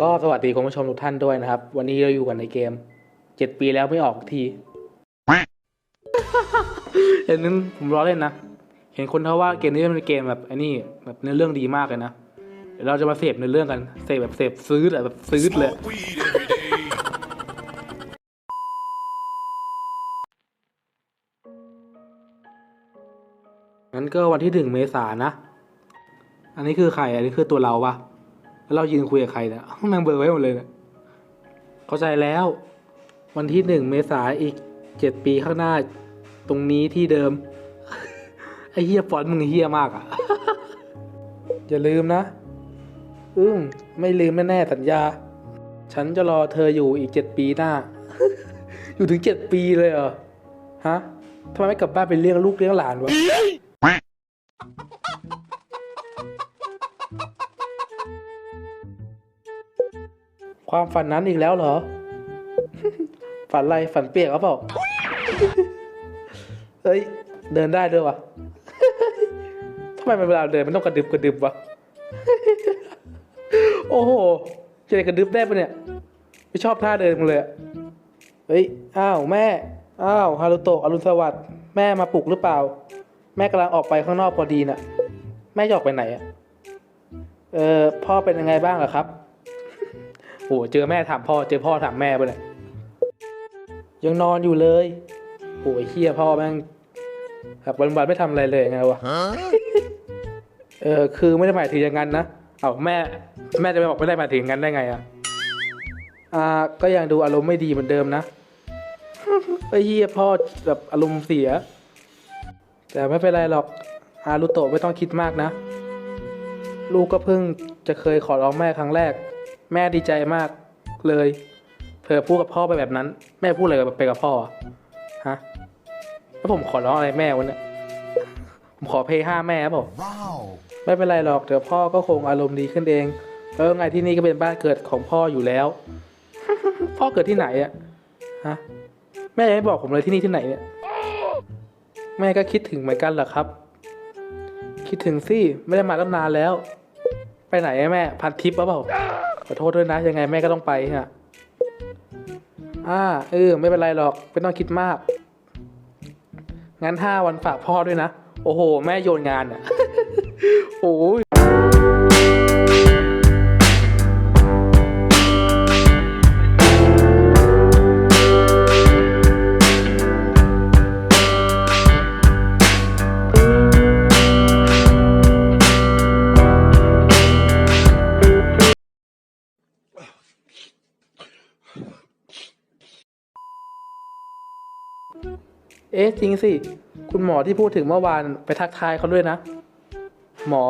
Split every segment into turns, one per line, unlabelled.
ก็สวัสดีคุณผู้ชมทุกท่านด้วยนะครับ วันนี้เราอยู่กันในเกมเจ็ดปีแล้วไม่ออกทีเห็นนึงผมล้อเล่นนะ เห็นคนเขาว่าเกมนี้มันเป็นเกมแบบไอ้นี่แบบเนื้อเรื่องดีมากเลยนะเดี๋ยวเราจะมาเสพเนื้อเรื่องกัน เสพแบบเสพซื้อแบบซื้อเลย งั้นก็วันที่หนึ่งเมษานะ อันนี้คือใคร อันนี้คือตัวเราปะ เรายืนคุยกับใครเนี่ยแม่งเบลอร์ไว้หมดเลยเนี่ยเข้าใจแล้ว วันที่หนึ่งเมษายนอีกเจ็ดปีข้างหน้า ตรงนี้ที่เดิม ไอ้เฮียฟอนต์มึงเฮียมากอะอย่าลืมนะ อืมไม่ลืมแน่ๆสัญญา ฉันจะรอเธออยู่อีกเจ็ดปีหน้า อยู่ถึงเจ็ดปีเลยเหรอ ฮะทำไมไม่กลับบ้านไปเลี้ยงลูกเลี้ยงหลานวะ ความฝันนั้นอีกแล้วเหรอ ฝันอะไรฝันเปียกหรือเปล่าเฮ้ย เดินได้ด้วยวะทำไมเวลาเดินมันต้องกระดึบกระดึบวะ โอ้โหจะได้กระดึบได้ปะเนี่ย ไม่ชอบท่าเดินมึงเลยเฮ้ย อ้าวแม่ อ้าวฮารุโตะอรุณสวัสดิ์แม่มาปลุกหรือเปล่า แม่กำลังออกไปข้างนอกพอดีน่ะ แม่จะออกไปไหนอะเออพ่อเป็นยังไงบ้างเหรอครับ โอ้เจอแม่ถามพ่อ เจอพ่อถามแม่ไปเลยยังนอนอยู่เลยโอ้ยเฮียพ่อแม่งแบบวันๆไม่ทำอะไรเลยไงวะ
Huh?
เออคือไม่ได้หมายถึงอย่างนั้นนะเอาแม่ แม่จะไปบอกไม่ได้หมายถึงอย่างนั้นได้ไงอะอ่าก็ยังดูอารมณ์ไม่ดีเหมือนเดิมนะไอ้เฮียพ่อแบบอารมณ์เสีย แต่ไม่เป็นไรหรอกฮารุโตะไม่ต้องคิดมากนะ ลูกก็เพิ่งจะเคยขอร้องแม่ครั้งแรก แม่ดีใจมากเลยเผลอพูดกับพ่อไปแบบนั้น แม่พูดอะไรไปกับพ่ออะฮะแล้วผมขอร้องอะไรแม่วันนี้ผมขอเพย์ห้าแม่เปล่า
Wow.
ไม่เป็นไรหรอกเดี๋ยวพ่อก็คงอารมณ์ดีขึ้นเองแล้วไงที่นี่ก็เป็นบ้านเกิดของพ่ออยู่แล้ว พ่อเกิดที่ไหนอะฮะแม่ยังไม่บอกผมเลยที่นี่ที่ไหนเนี่ยแม่ก็คิดถึงเหมือนกันเหรอครับ คิดถึงสิไม่ได้มาตั้งนานแล้ว ไปไหนอะแม่ พันทิปหรือเปล่า ขอโทษด้วยนะ ยังไงแม่ก็ต้องไปฮะอ่าเออไม่เป็นไรหรอกไม่ต้องคิดมาก งั้นห้าวันฝากพ่อด้วยนะ โอ้โห แม่โยนงานอะโอ้ย เอ๊ะจริงสิ คุณหมอที่พูดถึงเมื่อวานไปทักทายเขาด้วยนะ หมอ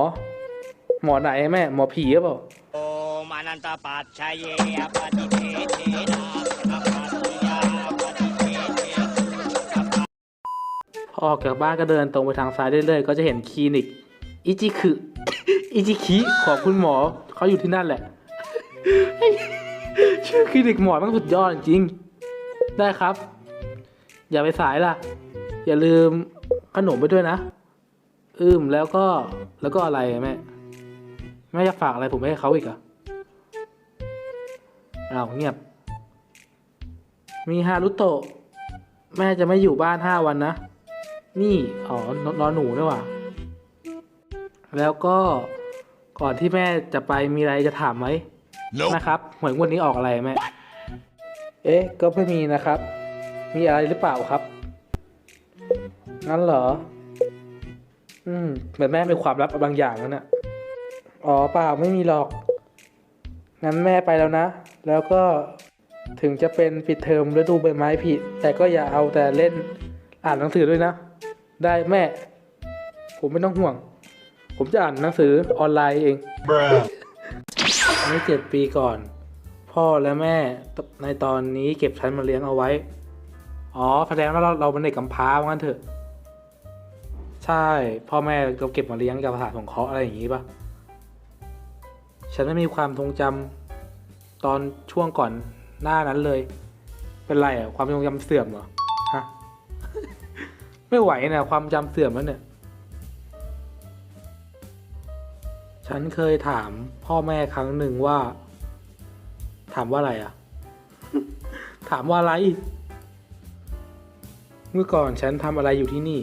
หมอไหนแม่ หมอผีหรือเปล่า
โอมานันตปัจชัยยอปฏิเทเทนา
พอออกจากบ้านก็เดินตรงไปทางซ้ายเรื่อยๆ ก็จะเห็นคลินิก อิจิคือ อิจิคิของคุณหมอเขาอยู่ที่นั่นแหละ ชื่อคลินิกหมอมันสุดยอดจริง ได้ครับ อย่าไปสายล่ะ อย่าลืมขนมไปด้วยนะ อืมแล้วก็แล้วก็อะไรอะแม่ แม่จะฝากอะไรผมไปให้เขาอีกเหรอะอ้าวเงียบ มีฮารุโตะ แม่จะไม่อยู่บ้านห้าวันนะ นี่ อ๋อนนอนหนูด้วยว่ะ แล้วก็ก่อนที่แม่จะไปมีอะไรจะถามไหม
Nope.
นะครับหวยงวดนี้ออกอะไรแม่ เอ๊ะ ก็ไม่มีนะครับ มีอะไรหรือเปล่าครับ งั้นเหรอ อืมเหมือนแม่เป็นความลับบางอย่างนั่นน่ะอ๋อเปล่าไม่มีหรอก งั้นแม่ไปแล้วนะ แล้วก็ถึงจะเป็นปิดเทอมฤดูใบไม้ผลิแต่ก็อย่าเอาแต่เล่นอ่านหนังสือด้วยนะ ได้แม่ ผมไม่ต้องห่วง ผมจะอ่านหนังสือออนไลน์เอง
Bruh.
เมื่อเจ็ดปีก่อน พ่อและแม่ในตอนนี้เก็บฉันมาเลี้ยงเอาไว้ อ๋อแสดงว่าเราเราเป็นเด็กกำพร้าว่างั้นเถอะ ใช่ พ่อแม่เราเก็บมาเลี้ยงกับสถานสงเคาะอะไรอย่างนี้ปะฉันไม่มีความทรงจำตอนช่วงก่อนหน้านั้นเลย เป็นไรอะความทรงจำเสื่อมเหรอฮะไม่ไหวนะความจำเสื่อมแล้วเนี่ย ฉันเคยถามพ่อแม่ครั้งหนึ่งว่า ถามว่าอะไรอะถามว่าอะไร เมื่อก่อนฉันทำอะไรอยู่ที่นี่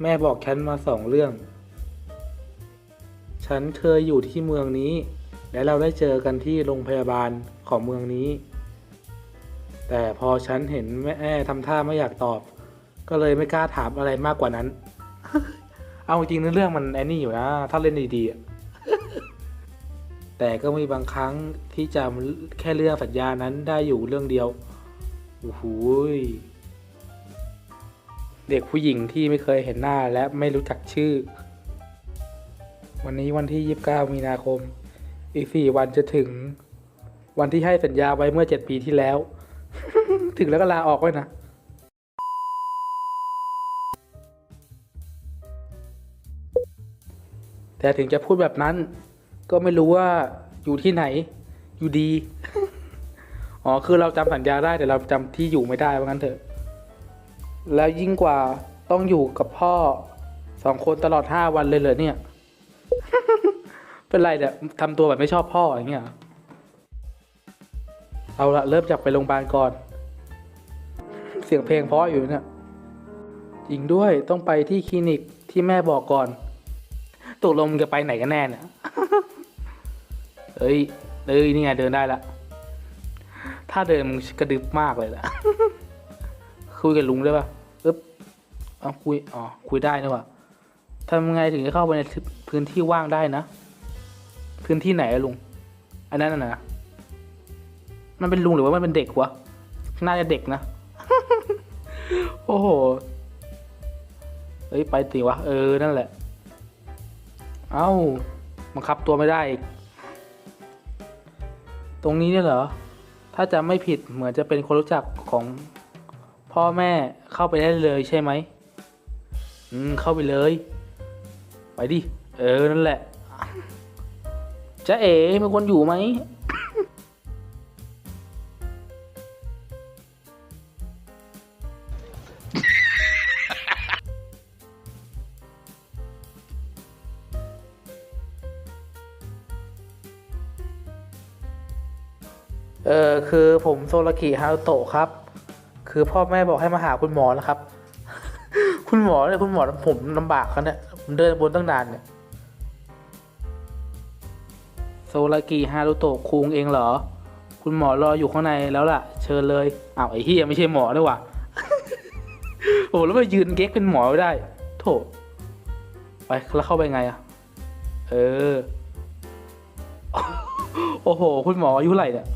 แม่บอกฉันมาสองเรื่อง ฉันเคยอยู่ที่เมืองนี้ และเราได้เจอกันที่โรงพยาบาลของเมืองนี้ แต่พอฉันเห็นแม่ทำท่าไม่อยากตอบ ก็เลยไม่กล้าถามอะไรมากกว่านั้น เอาจริงเรื่องมันไอ้นี่อยู่นะ ถ้าเล่นดีๆ แต่ก็มีบางครั้งที่จำแค่เรื่องสัญญานั้นได้อยู่เรื่องเดียวโอ้โหยเด็กผู้หญิงที่ไม่เคยเห็นหน้าและไม่รู้จักชื่อ วันนี้วันที่ 29 มีนาคม อีก 4 วันจะถึง วันที่ให้สัญญาไว้เมื่อ 7 ปีที่แล้ว ถึงแล้วก็ลาออกไว้นะแต่ถึงจะพูดแบบนั้น ก็ไม่รู้ว่าอยู่ที่ไหน อยู่ดี อ๋อ คือเราจำสัญญาได้แต่เราจำที่อยู่ไม่ได้ว่างั้นเถอะ แล้วยิ่งกว่าต้องอยู่กับพ่อสองคนตลอดห้าวันเลยเหรอเนี่ย เป็นไรเนี่ยทำตัวแบบไม่ชอบพ่ออย่างเงี้ย เอาละเริ่มจากไปโรงพยาบาลก่อน เสียงเพลงเพราะอยู่เนี่ยจริงด้วยต้องไปที่คลินิกที่แม่บอกก่อนตกลงจะไปไหนกันแน่เนี่ย เอ้ยเอ้ยนี่ไงเดินได้ละ ถ้าเดินมึงกระดึบมากเลยล่ะ คุยกับลุงได้ปะอึ๊บเอาคุย อ๋อ คุยได้นะวะทำไงถึงจะเข้าไปในพื้นที่ว่างได้นะ พื้นที่ไหนลุง อันนั้นน่ะนะมันเป็นลุงหรือว่ามันเป็นเด็กวะ น่าจะเด็กนะ โอ้โหเฮ้ยไปติวะ เออ นั่นแหละ เอ้าบังคับตัวไม่ได้อีก ตรงนี้เนี่ยเหรอ ถ้าจะไม่ผิดเหมือนจะเป็นคนรู้จักของพ่อแม่เข้าไปได้เลยใช่ไหม อืม เข้าไปเลย ไปดิ เออ นั่นแหละจะเอ๋มีคนอยู่ไหม เออคือผมโซลกิฮารุโตะครับ คือพ่อแม่บอกให้มาหาคุณหมอแล้วครับ คุณหมอเนี่ยคุณหมอผมลำบากครับเนี่ยผมเดินบนตั้งนานเนี่ยโซลากิฮารุโตะคุงเองเหรอ คุณหมอรออยู่ข้างในแล้วล่ะ เชิญเลยอ้าวไอ้เฮียไม่ใช่หมอด้วยว่ะโอ้แล้วมายืนเก๊กเป็นหมอไม่ได้ โถไปแล้วเข้าไปไงอะเออ โอ้โห คุณหมออายุเท่าไหร่เนี่ย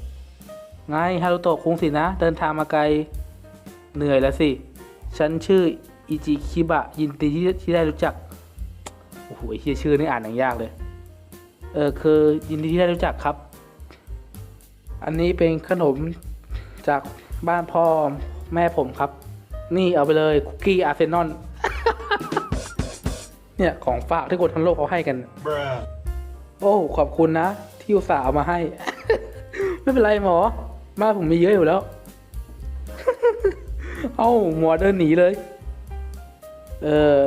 ไงฮารุโตะคุงสินะ เดินทางมาไกลเหนื่อยแล้วสิ ฉันชื่ออิจิคิบะยินดีที่ที่ได้รู้จัก โอ้โหไอ้เฮียชื่อนี่อ่านอย่างยากเลย เออคือยินดีที่ได้รู้จักครับ อันนี้เป็นขนมจากบ้านพ่อแม่ผมครับ นี่เอาไปเลยคุกกี้อาร์เซนอลเนี่ยของฝากที่คนทั้งโลกเขาให้กัน โอ้ขอบคุณนะ ที่อุตส่าห์เอามาให้ ไม่เป็นไรหมอ บ้านผมมีเยอะอยู่แล้ว เอ้าหมอเดินหนีเลย เอ่อ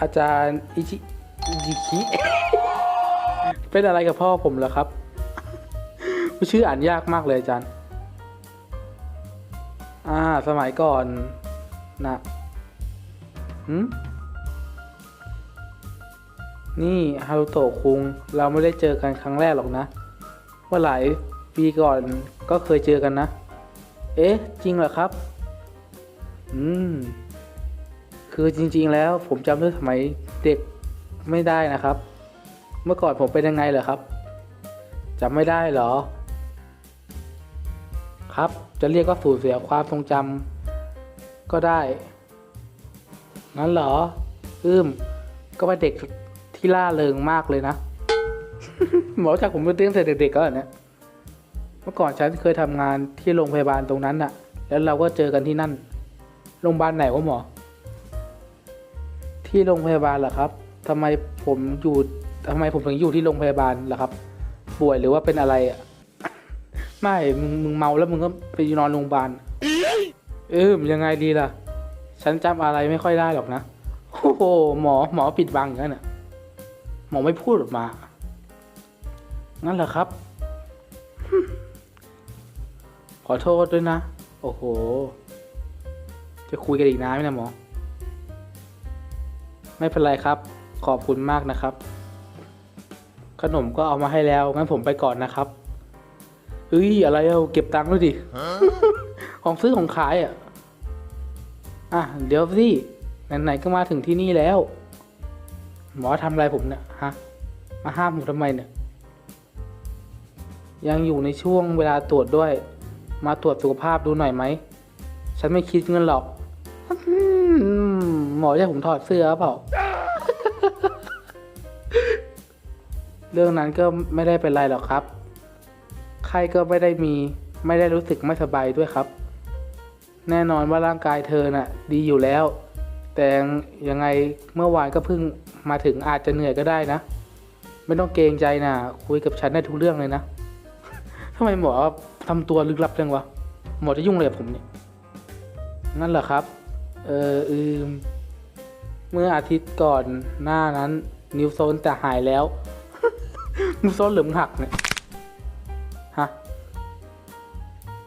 อาจารย์อิจิอิจิคิเป็นอะไรกับพ่อผมเหรอครับ ชื่ออ่านยากมากเลยอาจารย์ อ่า สมัยก่อนนะหืมนี่ฮารุโตะคุง เราไม่ได้เจอกันครั้งแรกหรอกนะ ว่าหลาย ปีก่อนก็เคยเจอกันนะ เอ๊ะ จริงเหรอครับ อืม คือจริง ๆ แล้วผมจำเรื่องสมัยเด็กไม่ได้นะครับ เมื่อก่อนผมเป็นยังไงเหรอครับจำไม่ได้เหรอ ครับ จะเรียกว่าสูญเสียความทรงจำก็ได้ งั้นเหรอ อืม ก็เป็นเด็กที่ล่าเริงมากเลยนะ หมอจากผมเป็นตั้งแต่เด็กๆก็เนี่ย มื่อก่อนฉันเคยทำงานที่โรงพยาบาลตรงนั้นน่ะ แล้วเราก็เจอกันที่นั่น โรงพยาบาลไหนวะหมอ ที่โรงพยาบาลเหรอครับทำไมผมอยู่ทำไมผมถึงอยู่ที่โรงพยาบาลล่ะครับ ป่วยหรือว่าเป็นอะไรอะ ไม่ มึงมึงเมาแล้วมึงก็ไปนอนโรงพยาบาล เออมยังไงดีล่ะ ฉันจำอะไรไม่ค่อยได้หรอกนะ โอ้โห หมอหมอปิดบังอย่างนั้นน่ะ หมอไม่พูดออกมา งั้นเหรอครับ ขอโทษด้วยนะ โอ้โห จะคุยกันอีกนานไหมนะหมอ ไม่เป็นไรครับ ขอบคุณมากนะครับ ขนมก็เอามาให้แล้ว งั้นผมไปก่อนนะครับเฮ้ย อะไรเอาเก็บตังค์ด้วยดิ ของซื้อของขายอะ อะ เดี๋ยวสิ ไหนๆก็มาถึงที่นี่แล้ว หมอทำอะไรผมเนี่ยฮะ มาห้ามผมทำไมเนี่ย ยังอยู่ในช่วงเวลาตรวจด้วย มาตรวจสุขภาพดูหน่อยไหม ฉันไม่คิดเงินหรอกอืมหมอจะให้ผมถอดเสื้อเปล่า เรื่องนั้นก็ไม่ได้เป็นไรหรอกครับ ไข้ก็ไม่ได้มี ไม่ได้รู้สึกไม่สบายด้วยครับ แน่นอนว่าร่างกายเธอน่ะ ดีอยู่แล้ว แต่ยังไงเมื่อวานก็เพิ่งมาถึงอาจจะเหนื่อยก็ได้นะ ไม่ต้องเกรงใจนะคุยกับฉันได้ทุกเรื่องเลยนะทำไมหมอ ทำตัวลึกลับจังวะ หมอจะยุ่งอะไรกับผมเนี่ย นั่นเหรอครับ เอออืม เมื่ออาทิตย์ก่อนหน้านั้น นิวโซนแต่หายแล้ว นิวโซนเหลือมหักเนี่ย ฮะ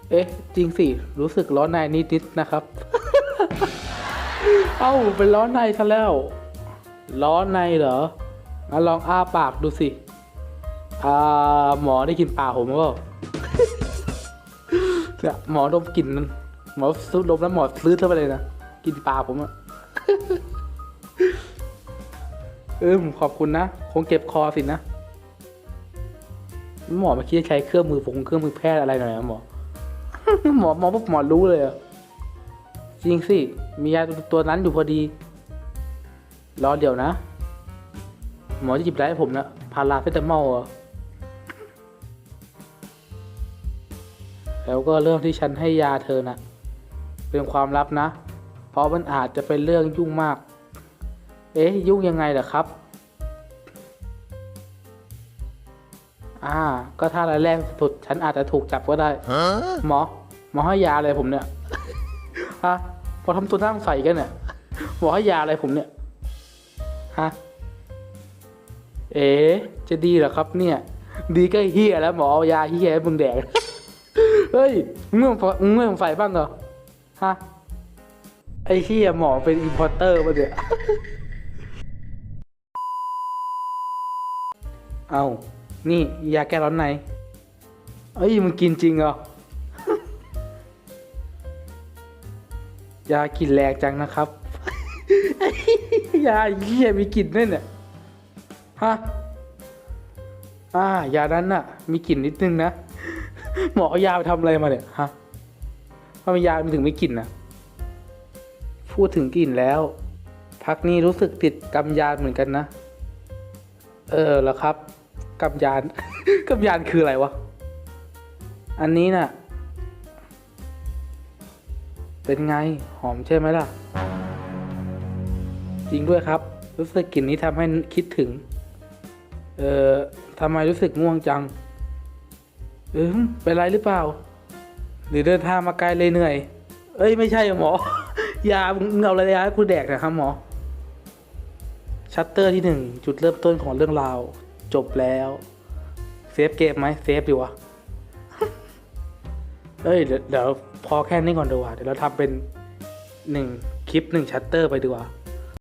เอ๊ะ จริงสิ รู้สึกร้อนในนิดๆนะครับ เอ้า เป็นร้อนในซะแล้ว ร้อนในเหรองั้นลองอ้าปากดูสิ อ่า หมอได้กินปากผมหรือเปล่า เนี่ยหมอดมกลิ่นนั้นหมอซื้อดมแล้วหมอซื้อเข้าไปเลยนะกินปลาผมอะเออขอบคุณนะ คงเก็บคอสินะ หมอมื่อกี้ใช้เครื่องมือผมเครื่องมือแพทย์อะไรหน่อยนะหมอ หมอหมอปุ๊บหมอรู้เลยอะจริงสิ มียาตัวนั้นอยู่พอดี รอเดี๋ยวนะ หมอจะหยิบได้ให้ผมนะพาราเซตามอลเห แล้วก็เรื่องที่ฉันให้ยาเธอนะเป็นความลับนะ เพราะมันอาจจะเป็นเรื่องยุ่งมาก เอ๊ะ ยุ่งยังไงล่ะครับ อ่า ก็ถ้ารายแรกสุดฉันอาจจะถูกจับก็ได้ หมอ หมอให้ยาอะไรผมเนี่ยฮะพอทำตัวนั่งใส่กันเนี่ยหมอให้ยาอะไรผมเนี่ย ฮะ เอ๋จะดีเหรอครับเนี่ย ดีก็เฮียแล้วหมอเอายาเฮียให้มึงแดก เฮ้ยมึงไม่ต้องมึงไม่องใส่บ้างเหรอ ฮะ ไอ้เฮียหมอเป็นอินพอร์เตอร์มาเดี๋ยเอานี่ยาแก้ร้อนในเอ้ยมึงกินจริงเหรอ ยากินแรงจังนะครับ ยาเยี่ยมีกลิ่นด้วยเนี่ย ฮะ อ่า ยานั้นน่ะ มีกลิ่นนิดนึงนะ หมอเอายาไปทำอะไรมาเนี่ยฮะทำไมยามันถึงไม่กลิ่นนะพูดถึงกลิ่นแล้ว พักนี้รู้สึกติดกำยานเหมือนกันนะ เออแล้วครับกำยาน กำยานคืออะไรวะ อันนี้น่ะ เป็นไงหอมใช่ไหมล่ะ จริงด้วยครับ รู้สึกกลิ่นนี้ทำให้คิดถึง เอ่อทำไมรู้สึกง่วงจัง เออเป็นไรหรือเปล่า หรือเดินทางมาไกลเลยเหนื่อย เอ้ยไม่ใช่หมอ ยามึงเอาอะไรยาให้กูแดกนะครับหมอ ชัตเตอร์ที่หนึ่งจุดเริ่มต้นของเรื่องราว จบแล้ว เซฟเกมไหมเซฟดีวะเอ้ยเดี๋ยวเดี๋ยวพอแค่นี้ก่อนดีกว่าเดี๋ยวเราทำเป็นหนึ่งคลิปหนึ่งชัตเตอร์ไปดีกว่า